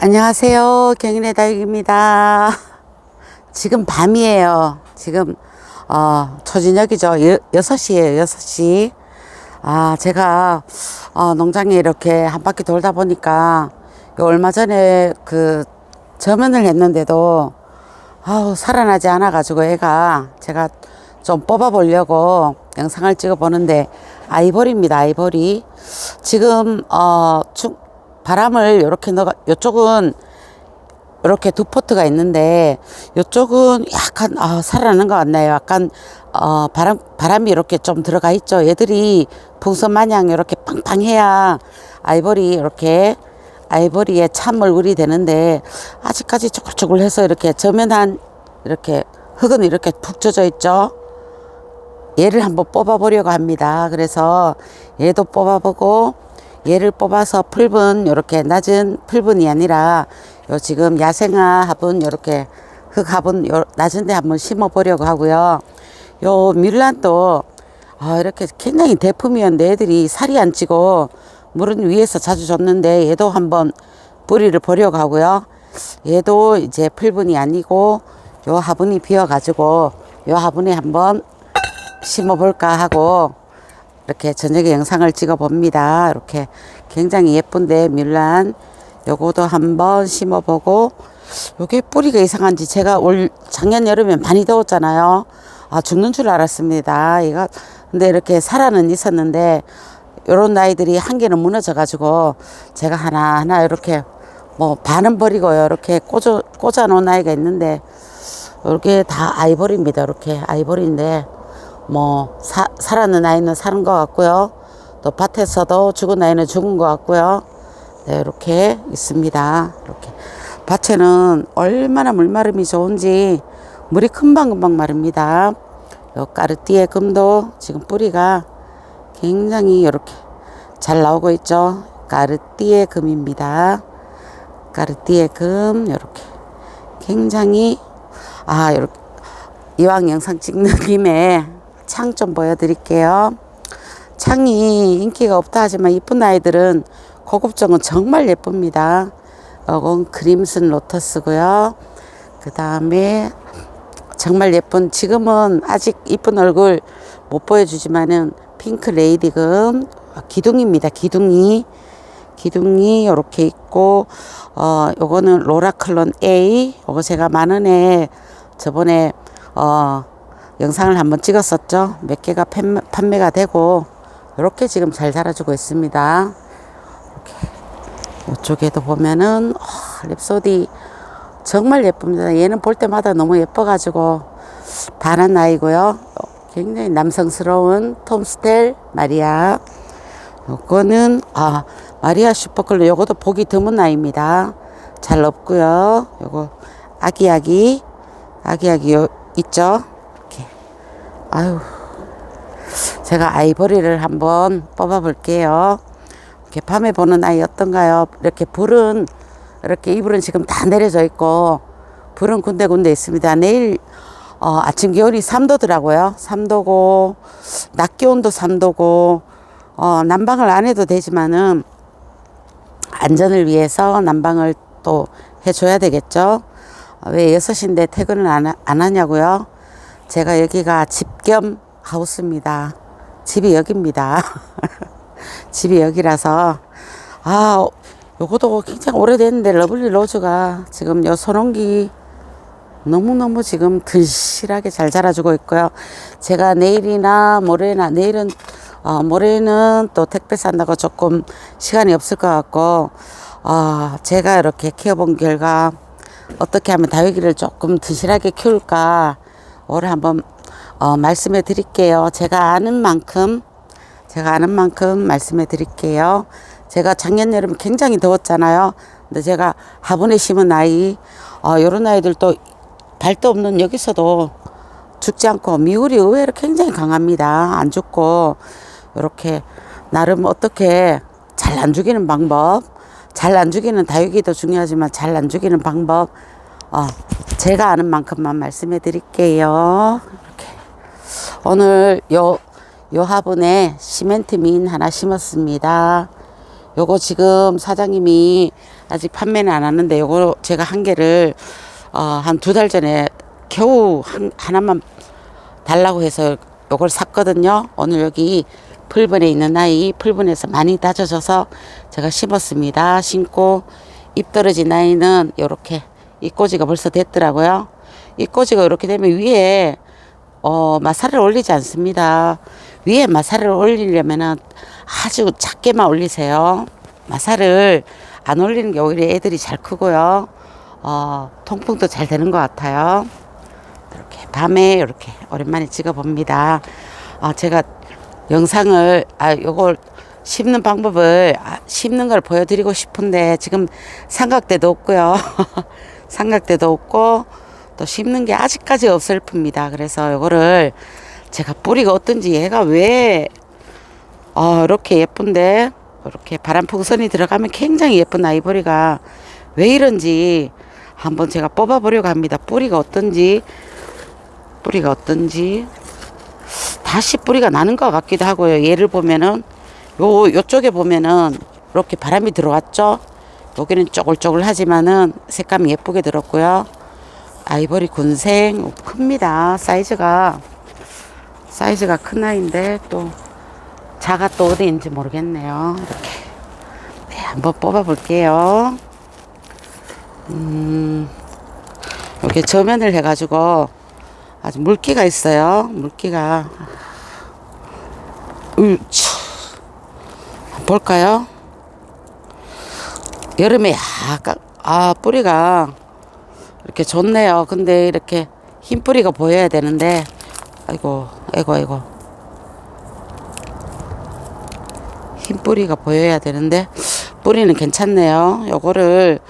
안녕하세요. 경인의 다육입니다. 지금 밤이에요. 지금, 어, 초저녁이죠. 여, 6시에요. 6시. 아, 제가, 어, 농장에 이렇게 한 바퀴 돌다 보니까, 요 얼마 전에 그, 저면을 했는데도, 아우, 살아나지 않아가지고 애가 제가 좀 뽑아보려고 영상을 찍어 보는데, 아이보리입니다. 아이보리. 지금, 어, 중, 바람을 이렇게 넣어 요쪽은 이렇게 두 포트가 있는데 요쪽은 약간 아, 살아나는 것 같나요? 약간 어, 바람 바람이 이렇게 좀 들어가 있죠. 얘들이 풍선 마냥 이렇게 빵빵해야 아이보리 이렇게 아이보리에 찬물울이 되는데 아직까지 쪼글쪼글해서 이렇게 저면한 이렇게 흙은 이렇게 푹 젖어 있죠. 얘를 한번 뽑아보려고 합니다. 그래서 얘도 뽑아보고 얘를 뽑아서 풀분 이렇게 낮은 풀분이 아니라 요 지금 야생화 화분 이렇게 흙 화분 요 낮은 데 한번 심어 보려고 하고요. 요 밀란도 아 이렇게 굉장히 대품이었는데 애들이 살이 안 찌고 물은 위에서 자주 줬는데 얘도 한번 뿌리를 보려고 하고요. 얘도 이제 풀분이 아니고 요 화분이 비어 가지고 요 화분에 한번 심어 볼까 하고 이렇게 저녁에 영상을 찍어 봅니다. 이렇게 굉장히 예쁜데 밀란 요거도 한번 심어 보고 요게 뿌리가 이상한지 제가 올 작년 여름에 많이 더웠잖아요. 아 죽는 줄 알았습니다. 이거 근데 이렇게 살아는 있었는데 요런 아이들이 한 개는 무너져 가지고 제가 하나하나 이렇게 뭐 반은 버리고요. 이렇게 꽂아 꽂아 놓은 아이가 있는데 이렇게 다 아이보리입니다. 이렇게 아이보리인데 뭐 사, 살아는 아이는 사는 것 같고요. 또 밭에서도 죽은 아이는 죽은 것 같고요. 네, 이렇게 있습니다. 이렇게 밭에는 얼마나 물마름이 좋은지 물이 금방금방 마릅니다. 요 까르띠에 금도 지금 뿌리가 굉장히 이렇게 잘 나오고 있죠. 까르띠에 금입니다. 까르띠에 금 이렇게 굉장히 아 이렇게 이왕 영상 찍는 김에 창 좀 보여드릴게요. 창이 인기가 없다 하지만 이쁜 아이들은 고급종은 정말 예쁩니다. 이건 크림슨 로터스고요. 그 다음에 정말 예쁜 지금은 아직 이쁜 얼굴 못 보여주지만은 핑크 레이디금 기둥입니다. 기둥이 기둥이 이렇게 있고 어 요거는 로라클론 A 요거 제가 만 원에 저번에 어 영상을 한번 찍었었죠. 몇 개가 판매, 판매가 되고 이렇게 지금 잘 자라주고 있습니다. 이렇게 이쪽에도 보면은 어, 랩소디 정말 예쁩니다. 얘는 볼 때마다 너무 예뻐가지고 반한 나이고요. 굉장히 남성스러운 톰스텔 마리아. 요거는 아 마리아 슈퍼클로 요것도 보기 드문 아이입니다. 잘 없고요. 요거 아기아기 아기아기 요 있죠. 아유 제가 아이보리를 한번 뽑아 볼게요. 이렇게 밤에 보는 아이 어떤가요? 이렇게 불은 이렇게 이불은 지금 다 내려져 있고 불은 군데군데 있습니다. 내일 어, 아침 기온이 3도더라고요. 3도고 낮 기온도 3도고 어, 난방을 안 해도 되지만은 안전을 위해서 난방을 또 해줘야 되겠죠. 어, 왜 6시인데 퇴근을 안, 안 하냐고요? 제가 여기가 집 겸 하우스입니다. 집이 여기입니다. 집이 여기라서 아 요것도 굉장히 오래됐는데 러블리 로즈가 지금 요 소농기 너무너무 지금 든실하게 잘 자라주고 있고요. 제가 내일이나 모레나 내일은 어, 모레는 또 택배 산다고 조금 시간이 없을 것 같고 어, 제가 이렇게 키워본 결과 어떻게 하면 다육이를 조금 든실하게 키울까 올해 한번 어, 말씀해 드릴게요. 제가 아는 만큼 제가 아는 만큼 말씀해 드릴게요. 제가 작년 여름 굉장히 더웠잖아요. 근데 제가 화분에 심은 아이, 어, 요런 아이들도 발도 없는 여기서도 죽지 않고 미울이 의외로 굉장히 강합니다. 안 죽고 이렇게 나름 어떻게 잘 안 죽이는 방법, 잘 안 죽이는 다육이도 중요하지만 잘 안 죽이는 방법, 어, 제가 아는 만큼만 말씀해 드릴게요. 이렇게 오늘 요, 요 화분에 시멘트 민 하나 심었습니다. 요거 지금 사장님이 아직 판매는 안 하는데 요거 제가 한 개를 어, 한 두 달 전에 겨우 한, 하나만 달라고 해서 요걸 샀거든요. 오늘 여기 풀분에 있는 아이 풀분에서 많이 따져져서 제가 심었습니다. 심고 잎 떨어진 아이는 요렇게 이 꼬지가 벌써 됐더라고요. 이 꼬지가 이렇게 되면 위에 어, 마사를 올리지 않습니다. 위에 마사를 올리려면은 아주 작게만 올리세요. 마사를 안 올리는 게 오히려 애들이 잘 크고요. 어, 통풍도 잘 되는 것 같아요. 이렇게 밤에 이렇게 오랜만에 찍어 봅니다. 아, 제가 영상을, 아, 요걸 심는 방법을, 아, 심는 걸 보여드리고 싶은데 지금 삼각대도 없고요. 삼각대도 없고 또 심는 게 아직까지 없을 풉니다. 그래서 요거를 제가 뿌리가 어떤지 얘가 왜, 어, 이렇게 예쁜데 이렇게 바람 풍선이 들어가면 굉장히 예쁜 아이보리가 왜 이런지 한번 제가 뽑아보려고 합니다. 뿌리가 어떤지 뿌리가 어떤지 다시 뿌리가 나는 것 같기도 하고요. 얘를 보면은 요 요쪽에 보면은 이렇게 바람이 들어왔죠. 여기는 쪼글쪼글하지만은 색감이 예쁘게 들었고요. 아이보리 군생 큽니다. 사이즈가 사이즈가 큰 아이인데 또 자가 또 어디인지 모르겠네요. 이렇게 네, 한번 뽑아 볼게요. 음, 이렇게 저면을 해가지고 아주 물기가 있어요. 물기가. 으차. 볼까요? 여름에 약간, 아, 뿌리가 이렇게 좋네요. 근데 이렇게 흰 뿌리가 보여야 되는데, 아이고, 아이고, 아이고. 흰 뿌리가 보여야 되는데, 뿌리는 괜찮네요. 요거를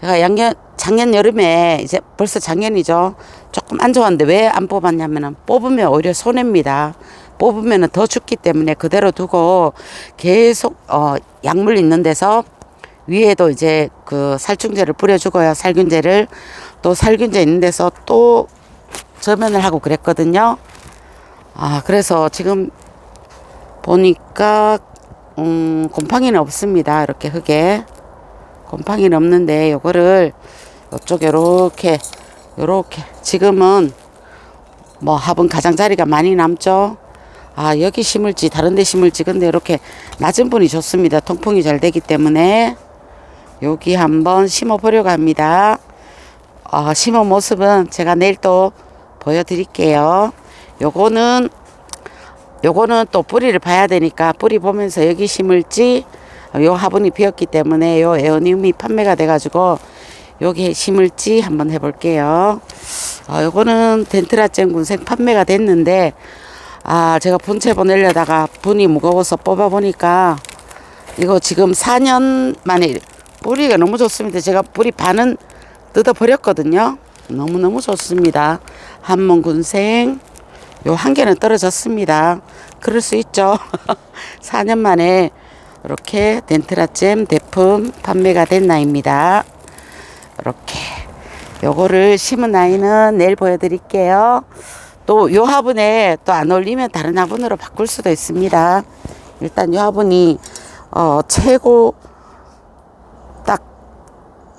제가 양년, 작년 여름에 이제 벌써 작년이죠. 조금 안 좋았는데 왜 안 뽑았냐면은 뽑으면 오히려 손해입니다. 뽑으면은 더 죽기 때문에 그대로 두고 계속 어 약물 있는 데서 위에도 이제 그 살충제를 뿌려주고요. 살균제를 또 살균제 있는 데서 또 저면을 하고 그랬거든요. 아 그래서 지금 보니까 음 곰팡이는 없습니다. 이렇게 흙에 곰팡이는 없는데 요거를 요쪽에 요렇게 요렇게 지금은 뭐 화분 가장자리가 많이 남죠. 아 여기 심을지 다른 데 심을지 근데 이렇게 낮은 분이 좋습니다. 통풍이 잘 되기 때문에 여기 한번 심어 보려고 합니다. 아, 심어 모습은 제가 내일 또 보여드릴게요. 요거는 요거는 또 뿌리를 봐야 되니까 뿌리 보면서 여기 심을지 요 화분이 비었기 때문에 요 에어늄이 판매가 돼가지고 여기 심을지 한번 해볼게요. 아, 요거는 덴트라잼 군생 판매가 됐는데 아 제가 본체 보내려다가 분이 무거워서 뽑아보니까 이거 지금 4년 만에 뿌리가 너무 좋습니다. 제가 뿌리 반은 뜯어버렸거든요. 너무너무 좋습니다. 한문 군생 요 한 개는 떨어졌습니다. 그럴 수 있죠. 4년 만에 이렇게 덴트라잼 대품 판매가 된 나입니다. 이렇게 요거를 심은 아이는 내일 보여드릴게요. 또 요 화분에 또 안 올리면 다른 화분으로 바꿀 수도 있습니다. 일단 요 화분이 어 최고 딱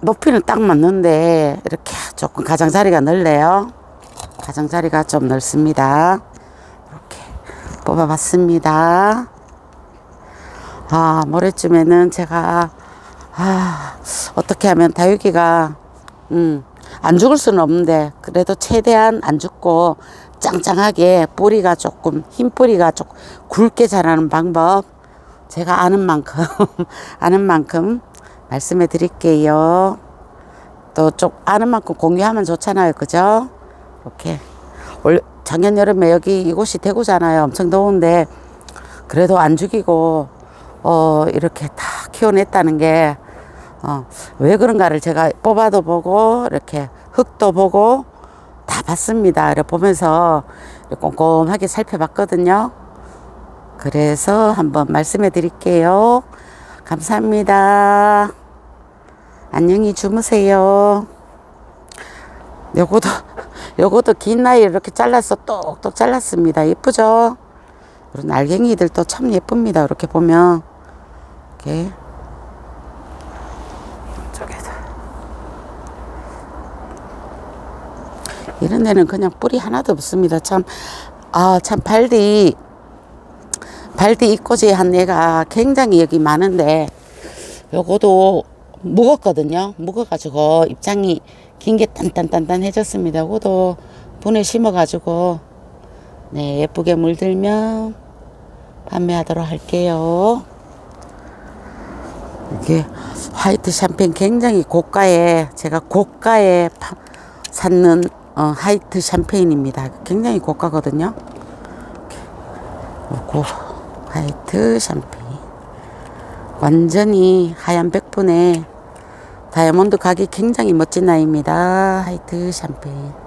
높이는 딱 맞는데 이렇게 조금 가장자리가 넓네요. 가장자리가 좀 넓습니다. 이렇게 뽑아봤습니다. 아 모레쯤에는 제가 아 어떻게 하면 다육이가 음, 안 죽을 수는 없는데 그래도 최대한 안 죽고 짱짱하게 뿌리가 조금 흰 뿌리가 조금 굵게 자라는 방법 제가 아는 만큼 아는 만큼 말씀해 드릴게요. 또 좀 아는 만큼 공유하면 좋잖아요. 그죠? 이렇게 올 작년 여름에 여기 이곳이 대구잖아요. 엄청 더운데 그래도 안 죽이고 어 이렇게 다 키워냈다는 게 어, 왜 그런가를 제가 뽑아도 보고 이렇게 흙도 보고 다 봤습니다. 이렇게 보면서 꼼꼼하게 살펴봤거든요. 그래서 한번 말씀해 드릴게요. 감사합니다. 안녕히 주무세요. 요거도, 요거도 긴 나이 이렇게 잘라서 똑똑 잘랐습니다. 예쁘죠? 이런 알갱이들도 참 예쁩니다. 이렇게 보면. 이렇게. 저쪽에다. 이런 데는 그냥 뿌리 하나도 없습니다. 참, 아, 참 발디, 발디 이꼬지 한 애가 굉장히 여기 많은데, 요거도 묵었거든요. 묵어가지고 입장이 긴 게 단단단단해졌습니다. 요거도 분에 심어가지고, 네, 예쁘게 물들면 판매하도록 할게요. 이게 화이트 샴페인 굉장히 고가에 제가 고가에 파, 샀는 어, 화이트 샴페인입니다. 굉장히 고가거든요. 요거 화이트 샴페인 완전히 하얀 백분에 다이아몬드 각이 굉장히 멋진 아이입니다. 화이트 샴페인